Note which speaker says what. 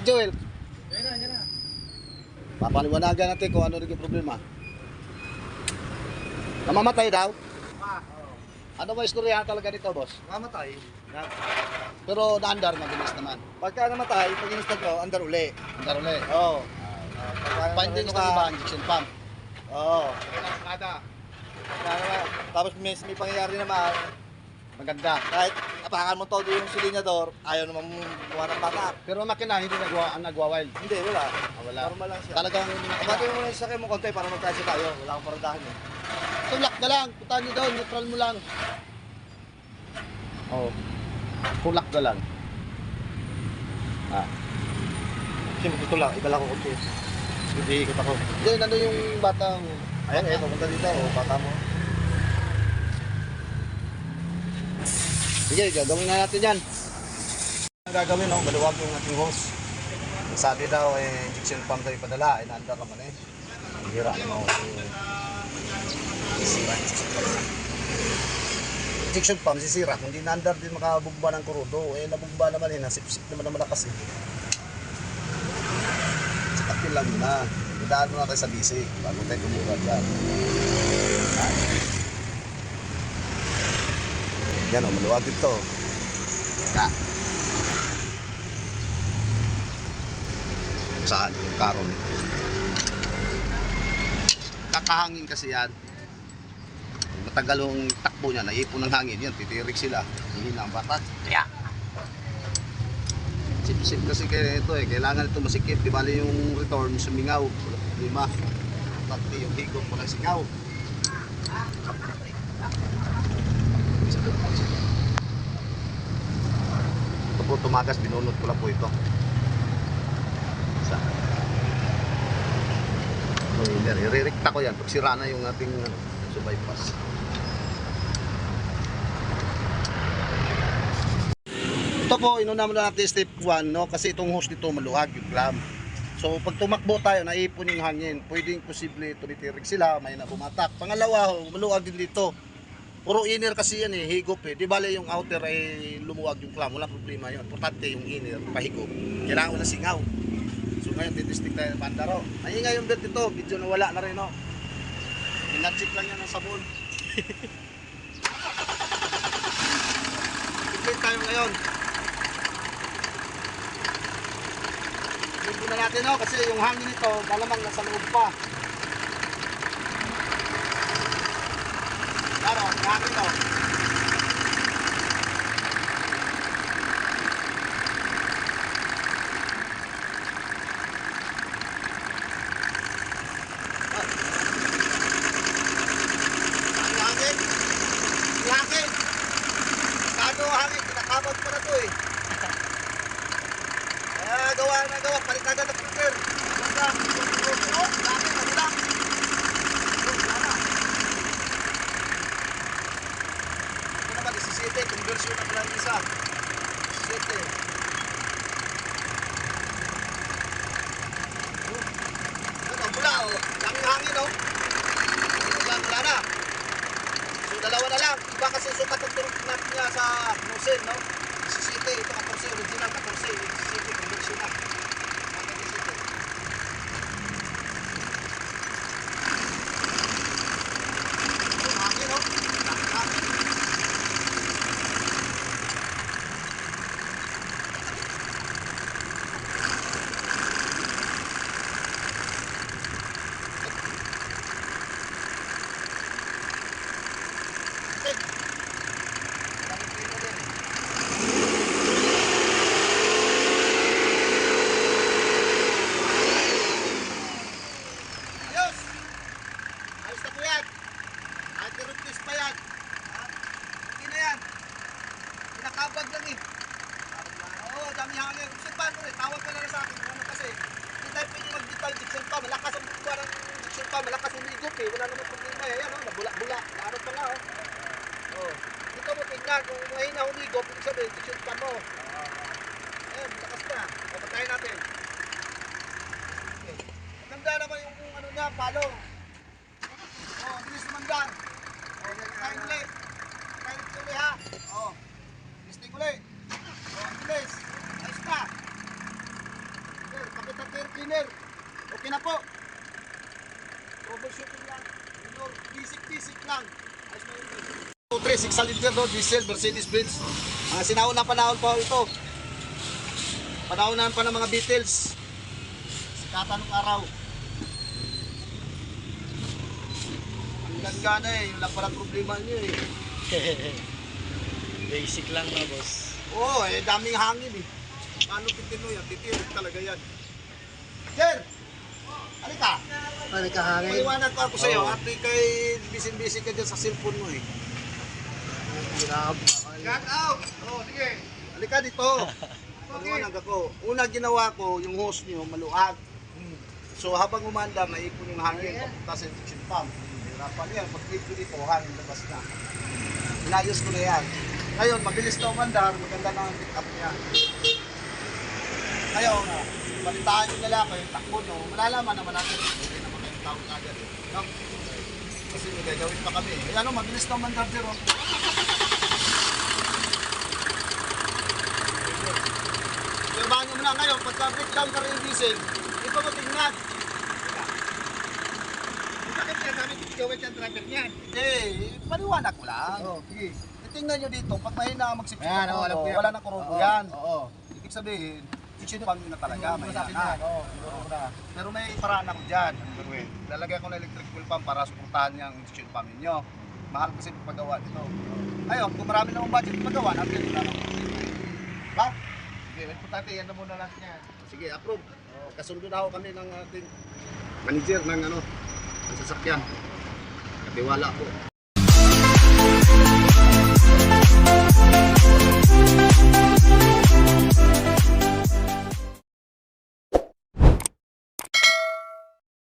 Speaker 1: Joel.
Speaker 2: Yan na, yan na.
Speaker 1: Papaliwanagan natin kung ano rin yung problema. Namamatay daw?
Speaker 2: Ah,
Speaker 1: Ano ba istorya talaga dito, boss?
Speaker 2: mamatay. Na,
Speaker 1: Pero naandar mabilis naman.
Speaker 2: pagka namatay, pag install ko, andar uli.
Speaker 1: Andar ulit.
Speaker 2: Oo. Ah, pagka namatay ka-
Speaker 1: iba, injection pump.
Speaker 2: Oo.
Speaker 1: Kada.
Speaker 2: Tapos may, may pangyayari naman, maganda. Kahit apakan mo todo yung silinyador, ayaw naman buwan ng bata.
Speaker 1: Pero ang makina, hindi nagwa, nagwa-wild.
Speaker 2: Hindi, wala.
Speaker 1: Ah, wala.
Speaker 2: Normal lang siya.
Speaker 1: Talagang
Speaker 2: Abati mo muna yung sakay mo konti para magkasya tayo. Wala akong paradahan eh.
Speaker 1: tulak na lang. Puntahan nyo doon, neutral mo lang. Oo. Oh. Tulak na lang. Ah.
Speaker 2: Kasi magtutulak, iba lang ako konti. Hindi, ikot ako.
Speaker 1: Hindi, nandun yung batang...
Speaker 2: Ayan, eh, pupunta dito. O, bata mo.
Speaker 1: Sige, gagawin na natin yan.
Speaker 2: Ang gagawin, no? maluwag yung ating hose. Sabi daw, eh, injection pump daw ipadala, eh, naandar naman eh. Hira naman ako. Injection pump. Sisira. Kung di naandar din makabugba ng kurudo, eh, nabugba naman eh, nasipsip naman na malakas eh. Sakapin lang muna. Idaan mo natin sa basic, bago tayo kumuha dyan. Yan o, maluwag ito.
Speaker 1: Ah. Saan? Yung karon. Kakahangin kasi yan. Matagal yung takbo niya, naipon ng hangin yan, titirik sila. Hihina ang batak. Kaya. Sip-sip kasi kaya ito eh, kailangan ito masikip. Di bali yung return sumingaw. Problema. Pati yung higop ng singaw. Ito po tumagas, binunot ko lang po ito. Sa Cleaner, iririkta ko yan pag na yung ating ano, sa bypass. Ito po, inuna muna natin step 1, no? Kasi itong hose nito maluwag yung clamp. So, pag tumakbo tayo, naipon yung hangin. Pwedeng posible tumitirik sila, may na bumatak. Pangalawa, maluwag din dito. Puro inner kasi yan eh, higop eh. Di bale yung outer ay lumuwag yung clamp, wala problema yun. Importante yung inner, pahigop. Kailangan wala singaw. So ngayon, titistik tayo ng bandaro. Maingay yung belt ito, video na wala na rin oh. Pinacheck lang yan ng sabon. Complete tayo ngayon. Na natin oh, kasi yung hangin nito, malamang nasa loob pa. Claro, yung hangin oh. Ang hangin. Ang hangin. Kado hangin, kinakabag ko na to eh. Gawa na gawa, palit agad ang prepare. Basta, oh, dami, ano lang. Oh, wala na. Ito naman, 17, conversion na pala ng isa. 17. Oh, Ano, bula oh. Daming hangin oh. Wala, wala na. So dalawa na lang. Iba kasi sukat ang turok nut niya sa nozzle, no? 17, ito 14, original 14, 17, conversion na. Bakit 17? Yung hangin, no? Daming hangin. Okay. Daming pino din. Ayos! Ayos na po yan. Anti-rutlis pa yan. Hindi na yan. Pinakabag lang eh. Oo, dami hangin. Kasi paano eh, tawag ka na lang sa akin. Ano kasi, hindi tayo pwede mag-digital diction pa. Malakas ang parang diction pa. Malakas ang ligop eh. Wala naman problema eh. Ayan oh, nabula-bula. Naarot pa nga oh. Oh. Dito mo tingnan, kung mahina humigop, ibig sabihin, diction pa mo. Ayan, malakas na. O, patayin natin. Okay. Maganda naman yung kung ano niya, palo. Oh, bilis naman dyan. Patayin ulit. Patayin ulit ha. Oh. Listing ulit. Oh, bilis. Ayos na. Okay na po. Troubleshooting lang. Minor, basic-basic lang. Ayos na yun. 2, 3, 6 liter no, diesel, Mercedes Benz. Mga sinaunang panahon pa ito. Panahonan pa ng mga Beatles. Sikatan ng araw. Ang ganda na eh, yun lang pala problema niyo eh.
Speaker 3: Basic lang na boss.
Speaker 1: Oo, eh, daming hangin eh. Paano titino yan? Titino talaga yan. Sir! Halika!
Speaker 3: Ano kahangin?
Speaker 1: Maliwanag ko ako sa iyo.
Speaker 3: Oo.
Speaker 1: At kay busy-busy ka dyan sa cellphone mo eh.
Speaker 3: Grab.
Speaker 1: Get out! Oh, sige. Halika dito. Maliwanag ako. Una ginawa ko, yung hose niyo, maluag. So habang umanda, maipon yung hangin papunta sa injection pump. Hirapan yan. Pag dito, hangin labas na. Inayos ko na yan. Ngayon, mabilis na umandar, maganda na ang pick up niya. Ngayon, balitaan nyo na lang kayo, takbo nyo, malalaman naman natin, hindi naman kayong tao agad. No? Kasi may gagawin pa kami. Eh, ano, mabilis na umandar oh. zero. Obserbahan nyo muna ngayon, pagka breakdown ka rin yung diesel, ito mo tingnan.
Speaker 3: Bakit ka namin gawin yung driver niyan?
Speaker 1: Hindi, paliwanag ko lang.
Speaker 3: Oo, sige.
Speaker 1: Eh, tingnan nyo dito, pag mahina ang magsipsip
Speaker 3: Yan,
Speaker 1: ng
Speaker 3: oo, alam ko yan.
Speaker 1: wala na kurobo
Speaker 3: Oo,
Speaker 1: yan.
Speaker 3: Oo.
Speaker 1: Ibig sabihin, kitchen pang na talaga, mahina
Speaker 3: masabi
Speaker 1: na.
Speaker 3: niyan, Oo, siguro na.
Speaker 1: Pero may paraan ako dyan. Lalagyan ko ng electric fuel pump para suportahan niya ang kitchen pump ninyo. Mahal kasi paggawa dito. Ayun, kung marami namang budget paggawa, natin na lang. Ba?
Speaker 3: Sige, importante yan na muna lang yan.
Speaker 1: Sige, approve. Kasundo na ako kami ng ating manager ng ano, ng sasakyan. Tiwala po. Thank